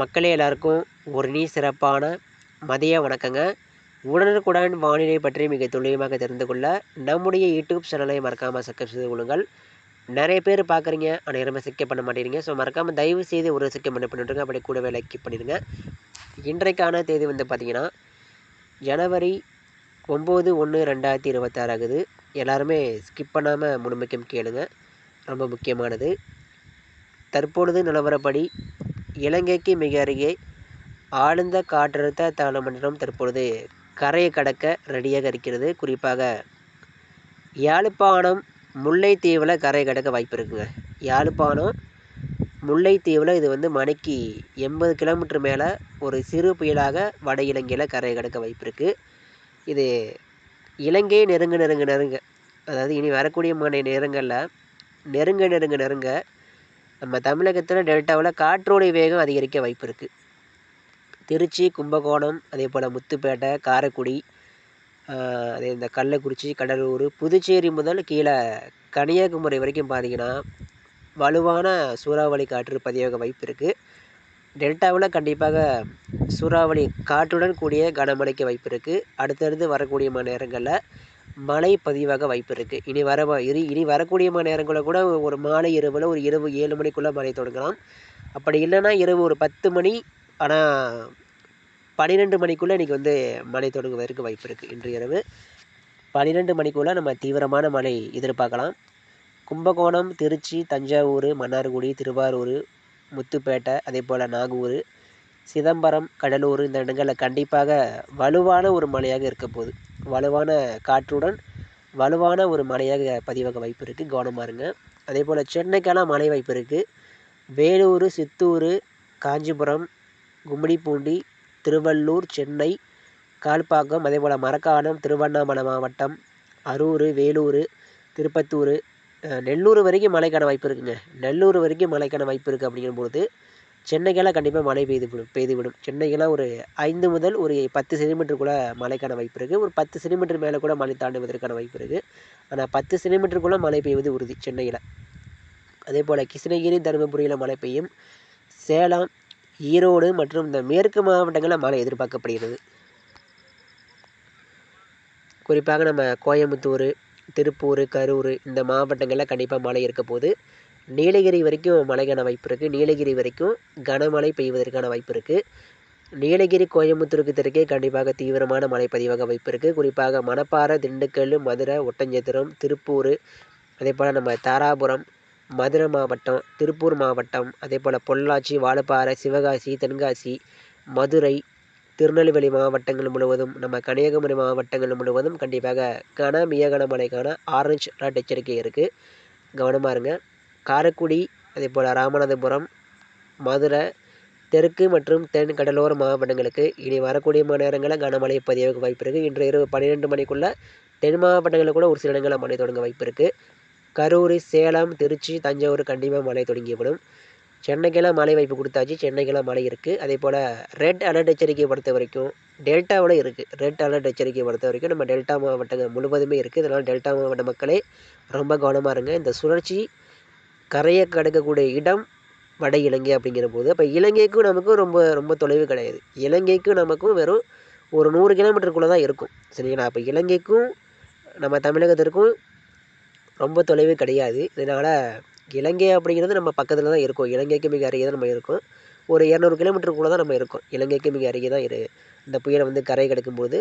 மக்களே எல்லாருக்கும் ஒரு நீ சிறப்பான மதிய வணக்கங்க. உடனுக்குடன் வானிலை பற்றி மிக துல்லியமாக தெரிந்து கொள்ள நம்முடைய யூடியூப் சேனலை மறக்காமல் சப்ஸ்கிரைப் செய்து கொள்ளுங்கள். நிறைய பேர் பார்க்குறீங்க ஆனால் யாருமே சிக்க பண்ண மாட்டேறீங்க ஸோ மறக்காமல் தயவு செய்து ஒரு சிக்கம் பண்ணி பண்ணிட்டுருங்க அப்படி கூடவே லைக் பண்ணிடுங்க. இன்றைக்கான தேதி வந்து பார்த்திங்கன்னா ஜனவரி ஒம்பது ஒன்று ரெண்டாயிரத்தி இருபத்தாறு ஆகுது. எல்லாருமே ஸ்கிப் பண்ணாமல் முழுமைக்கும் கேளுங்க. ரொம்ப முக்கியமானது. தற்பொழுது நிலவரப்படி இலங்கைக்கு மிக அருகே ஆழ்ந்த காற்றழுத்த தாழ்மண்டலம் தற்பொழுது கரையை கடக்க ரெடியாக இருக்கிறது. குறிப்பாக யாழ்ப்பாணம் முல்லைத்தீவில் கரையை கடக்க வாய்ப்பு இருக்குங்க. யாழ்ப்பாணம் முல்லைத்தீவில் இது வந்து மணிக்கு எண்பது கிலோமீட்டர் மேலே ஒரு சிறு புயலாக வட இலங்கையில் கரையை கடக்க வாய்ப்பு இருக்குது இது இலங்கை நெருங்க நெருங்க நெருங்க அதாவது இனி வரக்கூடிய மணி நேரங்களில் நெருங்க நெருங்க நெருங்க நம்ம தமிழகத்தில் டெல்டாவில் காற்றோடை வேகம் அதிகரிக்க வாய்ப்பு இருக்குது திருச்சி கும்பகோணம் அதே போல் முத்துப்பேட்டை காரைக்குடி அதே இந்த கள்ளக்குறிச்சி கடலூர் புதுச்சேரி முதல் கீழே கன்னியாகுமரி வரைக்கும் பார்த்தீங்கன்னா வலுவான சூறாவளி காற்று பதிவாக வாய்ப்பு இருக்குது டெல்டாவில் கண்டிப்பாக சூறாவளி காற்றுடன் கூடிய கனமழைக்கு வாய்ப்பு இருக்குது அடுத்தடுத்து வரக்கூடிய மணி நேரங்களில் மழை பதிவாக வாய்ப்பு இருக்குது இனி வர இனி இனி வரக்கூடிய மணி நேரங்களில் கூட ஒரு மாலை இரவில் ஒரு இரவு ஏழு மணிக்குள்ளே மழை தொடங்கலாம். அப்படி இல்லைன்னா இரவு ஒரு பத்து மணி ஆனால் பன்னிரெண்டு மணிக்குள்ளே இன்றைக்கி வந்து மழை தொடங்குவதற்கு வாய்ப்பு இருக்குது இன்று இரவு பன்னிரெண்டு மணிக்குள்ளே நம்ம தீவிரமான மழை எதிர்பார்க்கலாம். கும்பகோணம் திருச்சி தஞ்சாவூர் மன்னார்குடி திருவாரூர் முத்துப்பேட்டை அதே போல் நாகூர் சிதம்பரம் கடலூர் இந்த இடங்களில் கண்டிப்பாக வலுவான ஒரு மழையாக இருக்க போகுது. வலுவான காற்றுடன் வலுவான ஒரு மழையாக பதிவாக வாய்ப்பு இருக்குது கவனமாக இருங்க. அதே போல் சென்னைக்கெல்லாம் மழை வாய்ப்பு இருக்குது வேலூர் சித்தூர் காஞ்சிபுரம் கும்மிடிப்பூண்டி திருவள்ளூர் சென்னை கால்பாக்கம் அதே போல் மரக்காணம் திருவண்ணாமலை மாவட்டம் அரூர் வேலூர் திருப்பத்தூர் நெல்லூர் வரைக்கும் மழைக்கான வாய்ப்பு இருக்குங்க. நெல்லூர் வரைக்கும் மழைக்கான வாய்ப்பு இருக்குது அப்படிங்கும்போது சென்னைக்கெல்லாம் கண்டிப்பாக மழை பெய்து விடும் பெய்து விடும். சென்னைக்கெல்லாம் ஒரு ஐந்து முதல் ஒரு பத்து சென்டிமீட்டர் கூட மழைக்கான வாய்ப்பு இருக்குது ஒரு பத்து சென்டிமீட்டர் மேலே கூட மழை தாண்டுவதற்கான வாய்ப்பு இருக்குது ஆனால் பத்து சென்டிமீட்டருக்குள்ளே மழை பெய்வது உறுதி சென்னையில். அதே போல் கிருஷ்ணகிரி தருமபுரியில் மழை பெய்யும். சேலம் ஈரோடு மற்றும் இந்த மேற்கு மாவட்டங்களில் மழை எதிர்பார்க்கப்படுகிறது. குறிப்பாக நம்ம கோயம்புத்தூர் திருப்பூர் கரூர் இந்த மாவட்டங்களில் கண்டிப்பாக மழை இருக்க போது நீலகிரி வரைக்கும் மழைக்கான வாய்ப்பு இருக்குது நீலகிரி வரைக்கும் கனமழை பெய்வதற்கான வாய்ப்பு இருக்குது நீலகிரி கோயம்புத்தூருக்கு தெற்கே கண்டிப்பாக தீவிரமான மழை பதிவாக வாய்ப்பு இருக்குது குறிப்பாக மணப்பாறை திண்டுக்கல் மதுரை ஒட்டஞ்சத்திரம் திருப்பூர் அதே போல் நம்ம தாராபுரம் மதுரை மாவட்டம் திருப்பூர் மாவட்டம் அதே போல் பொள்ளாச்சி வாழப்பாறை சிவகாசி தென்காசி மதுரை திருநெல்வேலி மாவட்டங்கள் முழுவதும் நம்ம கன்னியாகுமரி மாவட்டங்கள் முழுவதும் கண்டிப்பாக கன மிக கனமழைக்கான ஆரஞ்சு அலர்ட் எச்சரிக்கை இருக்குது கவனமாக இருங்க. காரைக்குடி அதே போல் ராமநாதபுரம் மதுரை தெற்கு மற்றும் தென் கடலோர மாவட்டங்களுக்கு இனி வரக்கூடிய மணி நேரங்களில் கனமழை பதிவாக வாய்ப்பு இருக்குது இன்று இரவு பன்னிரெண்டு மணிக்குள்ளே தென் மாவட்டங்களில் கூட ஒரு சில இடங்களில் மழை தொடங்க வாய்ப்பு இருக்குது கரூர் சேலம் திருச்சி தஞ்சாவூர் கண்டிப்பாக மழை தொடங்கிவிடும். சென்னைக்கெல்லாம் மழை வாய்ப்பு கொடுத்தாச்சு. சென்னைக்கெல்லாம் மழை இருக்குது அதே போல் ரெட் அலர்ட் எச்சரிக்கை பொறுத்த வரைக்கும் டெல்டாவில் இருக்குது ரெட் அலர்ட் எச்சரிக்கை பொறுத்த வரைக்கும் நம்ம டெல்டா மாவட்டங்கள் முழுவதுமே இருக்குது இதனால் டெல்டா மாவட்ட மக்களே ரொம்ப கவனமாக இருங்க. இந்த சுழற்சி கரையை கடக்கக்கூடிய இடம் வட இலங்கை அப்படிங்கிற போது அப்போ இலங்கைக்கும் நமக்கும் ரொம்ப ரொம்ப தொலைவு கிடையாது. இலங்கைக்கும் நமக்கும் வெறும் ஒரு நூறு கிலோமீட்டருக்குள்ளே தான் இருக்கும். சரிங்களா? அப்போ இலங்கைக்கும் நம்ம தமிழகத்திற்கும் ரொம்ப தொலைவு கிடையாது. இதனால் இலங்கை அப்படிங்கிறது நம்ம பக்கத்தில் தான் இருக்கும். இலங்கைக்கு மிக அருகே தான் நம்ம இருக்கோம். ஒரு இரநூறு கிலோமீட்டருக்குள்ளே தான் நம்ம இருக்கோம். இலங்கைக்கு மிக அருகே தான் இரு இந்த புயலை வந்து கரை கடக்கும்போது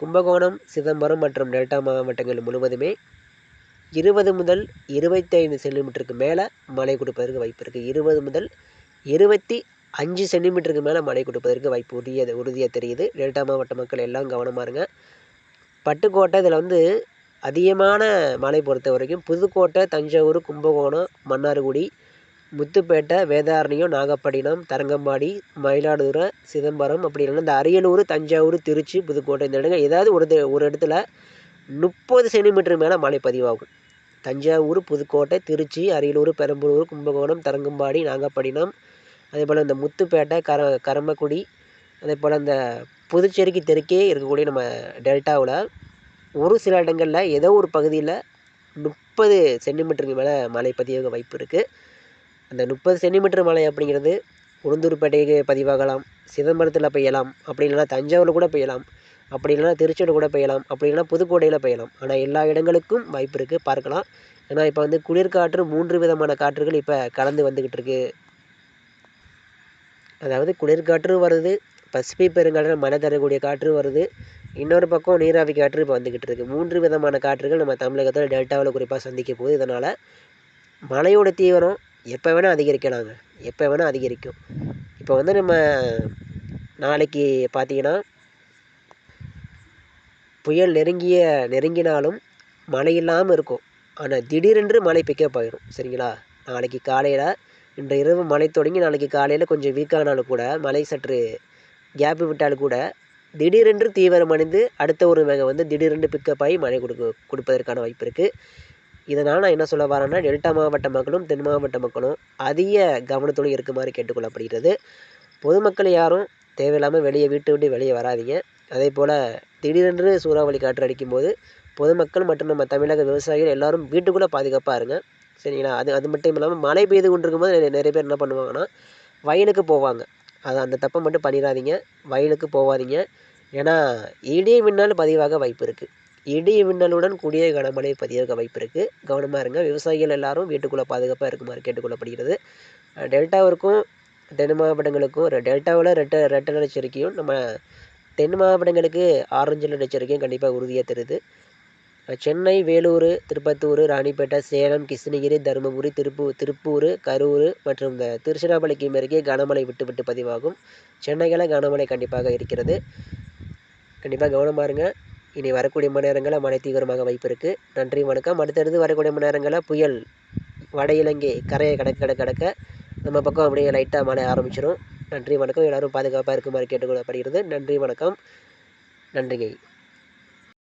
கும்பகோணம் சிதம்பரம் மற்றும் டெல்டா மாவட்டங்கள் முழுவதுமே இருபது முதல் இருபத்தைந்து சென்டிமீட்டருக்கு மேலே மழை கொடுப்பதற்கு வாய்ப்பு இருக்குது இருபது முதல் இருபத்தி அஞ்சு சென்டிமீட்டருக்கு மேலே மழை கொடுப்பதற்கு வாய்ப்பு உறுதியாக உறுதியாக தெரியுது. டெல்டா மாவட்ட மக்கள் எல்லாம் கவனமாக இருங்க. பட்டுக்கோட்டை இதில் வந்து அதிகமான மழை பொறுத்த வரைக்கும் புதுக்கோட்டை தஞ்சாவூர் கும்பகோணம் மன்னார்குடி முத்துப்பேட்டை வேதாரண்யம் நாகப்பட்டினம் தரங்கம்பாடி மயிலாடுதுறை சிதம்பரம் அப்படி இல்லைன்னா இந்த அரியலூர் தஞ்சாவூர் திருச்சி புதுக்கோட்டை இந்த இடங்கள் ஏதாவது ஒரு ஒரு இடத்துல முப்பது சென்டிமீட்டர் மேலே மழை பதிவாகும். தஞ்சாவூர் புதுக்கோட்டை திருச்சி அரியலூர் பெரம்பலூர் கும்பகோணம் தரங்கம்பாடி நாகப்பட்டினம் அதே போல் இந்த முத்துப்பேட்டை கர கரம்பக்குடி அதே போல் இந்த புதுச்சேரிக்கு தெற்கே இருக்கக்கூடிய நம்ம டெல்டாவில் ஒரு சில இடங்களில் ஏதோ ஒரு பகுதியில் முப்பது சென்டிமீட்டருக்கு மேலே மழை பதிவாக வாய்ப்பு இருக்குது அந்த முப்பது சென்டிமீட்டர் மழை அப்படிங்கிறது உளுந்தூர்பேட்டைக்கு பதிவாகலாம் சிதம்பரத்தில் பெய்யலாம் அப்படி இல்லைன்னா தஞ்சாவூரில் கூட பெய்யலாம். அப்படி இல்லைனா திருச்சியோட கூட பெய்யலாம். அப்படி இல்லைனா புதுக்கோட்டையில் பெய்யலாம். ஆனால் எல்லா இடங்களுக்கும் வாய்ப்பு இருக்குது பார்க்கலாம். ஏன்னா இப்போ வந்து குளிர்காற்று மூன்று விதமான காற்றுகள் இப்போ கலந்து வந்துக்கிட்டு இருக்கு. அதாவது குளிர்காற்று வருது பசிபிக் பெருங்கடல் மழை தரக்கூடிய காற்று வருது இன்னொரு பக்கம் நீராவி காற்று இப்போ வந்துக்கிட்டு இருக்குது மூன்று விதமான காற்றுகள் நம்ம தமிழகத்தில் டெல்டாவில் குறிப்பாக சந்திக்க போகுது. இதனால் மழையோட தீவிரம் எப்போ வேணால் அதிகரிக்கலாங்க. எப்போ வேணால் அதிகரிக்கும். இப்போ வந்து நம்ம நாளைக்கு பார்த்தீங்கன்னா புயல் நெருங்கிய நெருங்கினாலும் மழை இல்லாமல் இருக்கும். ஆனால் திடீரென்று மழை பிக்கப் ஆயிரும். சரிங்களா? நாளைக்கு காலையில் இன்று இரவு மழை தொடங்கி நாளைக்கு காலையில் கொஞ்சம் வீக்கானாலும் கூட மழை சற்று கேப்பு விட்டாலும் கூட திடீரென்று தீவிரமடைந்து அடுத்த ஒரு மேகம் வந்து திடீரென்று பிக்கப் ஆகி மழை கொடுக்க கொடுப்பதற்கான வாய்ப்பு இருக்குது இதனால் நான் என்ன சொல்ல வரேன்னா டெல்டா மாவட்ட மக்களும் தென் மாவட்ட மக்களும் அதிக கவனத்தோடு இருக்குமாறு கேட்டுக்கொள்ளப்படுகிறது. பொதுமக்கள் யாரும் தேவையில்லாமல் வெளியே வீட்டை விட்டு வெளியே வராதீங்க. அதே போல் திடீரென்று சூறாவளி காற்று அடிக்கும்போது பொதுமக்கள் மற்றும் நம்ம தமிழக விவசாயிகள் எல்லாரும் வீட்டுக்குள்ளே பாதுகாப்பாக இருங்க. சரிங்களா? அது அது மட்டும் இல்லாமல் மழை பெய்து கொண்டிருக்கும் போது நிறைய பேர் என்ன பண்ணுவாங்கன்னா வயலுக்கு போவாங்க. அது அந்த தப்பை மட்டும் பண்ணிடாதீங்க. வயலுக்கு போகாதீங்க ஏன்னா இடி மின்னல் பதிவாக வாய்ப்பு இருக்குது இடி மின்னலுடன் கூடிய கனமழை பதிவாக வாய்ப்பு இருக்குது கவனமாக இருங்க. விவசாயிகள் எல்லாரும் வீட்டுக்குள்ளே பாதுகாப்பாக இருக்குமாறு கேட்டுக்கொள்ளப்படுகிறது. டெல்டாவிற்கும் தென் மாவட்டங்களுக்கும் டெல்டாவில் ரெட்ட ரெட்ட எச்சரிக்கையும் நம்ம தென் மாவட்டங்களுக்கு ஆரஞ்சு அலர்ட் எச்சரிக்கையும் கண்டிப்பாக உறுதியாக தருது. சென்னை வேலூர் திருப்பத்தூர் ராணிப்பேட்டை சேலம் கிருஷ்ணகிரி தருமபுரி திருப்பூர் திருப்பூர் கரூர் மற்றும் இந்த திருச்சிராப்பள்ளிக்கு மேற்கே கனமழை விட்டு விட்டு பதிவாகும். சென்னையில் கனமழை கண்டிப்பாக இருக்கிறது. கண்டிப்பாக கவனமாக இருங்க இனி வரக்கூடிய மணி நேரங்களில் மழை தீவிரமாக வாய்ப்பு இருக்குது நன்றி வணக்கம். அடுத்தடுத்து வரக்கூடிய மணி நேரங்களில் புயல் வட இலங்கை கரையை கடக்க கடக்க கடக்க. நம்ம பக்கம் அப்படியே லைட்டாக மழை ஆரம்பிச்சிடும் நன்றி வணக்கம். எல்லோரும் பாதுகாப்பாக இருக்குமாறு கேட்டுக்கொள்ளப்படுகிறது நன்றி வணக்கம். நன்றி